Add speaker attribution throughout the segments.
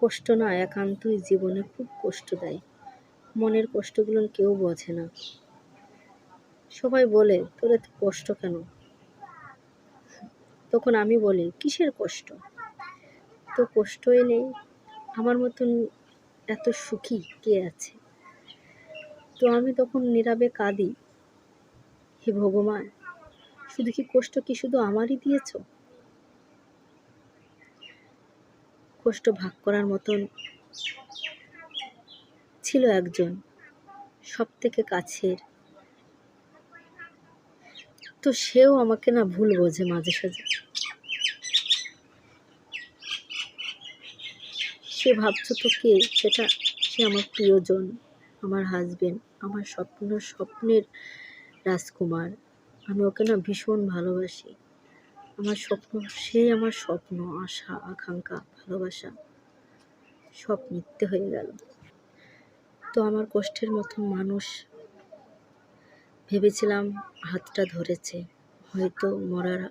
Speaker 1: কষ্ট না, একান্তই জীবনে খুব কষ্ট দেয়। মনের কষ্টগুলো কেউ বোঝে না। সবাই বলে, তোর এত কষ্ট কেন? তখন আমি বলি, কিসের কষ্ট? তো কষ্টই নেই, আমার মতন এত সুখী কে আছে? তো আমি তখন নীরবে কাঁদি, হে ভগবান, শুধু কি কষ্ট কি শুধু আমারই দিয়েছ? কষ্ট ভাগ করার মতন ছিল একজন সব থেকে কাছের। তো সেও আমাকে না ভুল বোঝে মাঝে সাঝে। সে ভাবছ তো কে? সেটা সে আমার প্রিয়জন, আমার হাজবেন্ড আমার স্বপ্ন, স্বপ্নের রাজকুমার। আমি ওকে না ভীষণ ভালোবাসি। আমার স্বপ্ন সে আমার স্বপ্ন, আশা, আকাঙ্ক্ষা, ভালোবাসা, সব মিথ্যে হয়ে গেল। তো আমার কষ্টের মতন মানুষ ভেবেছিলাম হাতটা ধরেছে, হয়তো মরার,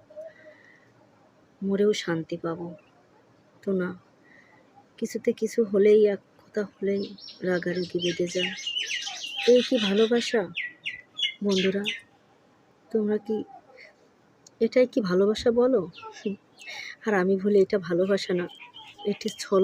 Speaker 1: মরেও শান্তি পাবো। তো না, কিছুতে কিছু হলেই, এক কথা হলেই রাগারাগি বেঁধে যায়। এই কি ভালোবাসা? বন্ধুরা, তোমরা কি এটাই কি ভালোবাসা বলো? আর আমি ভুলে এটা ভালোবাসা না। এটি ছল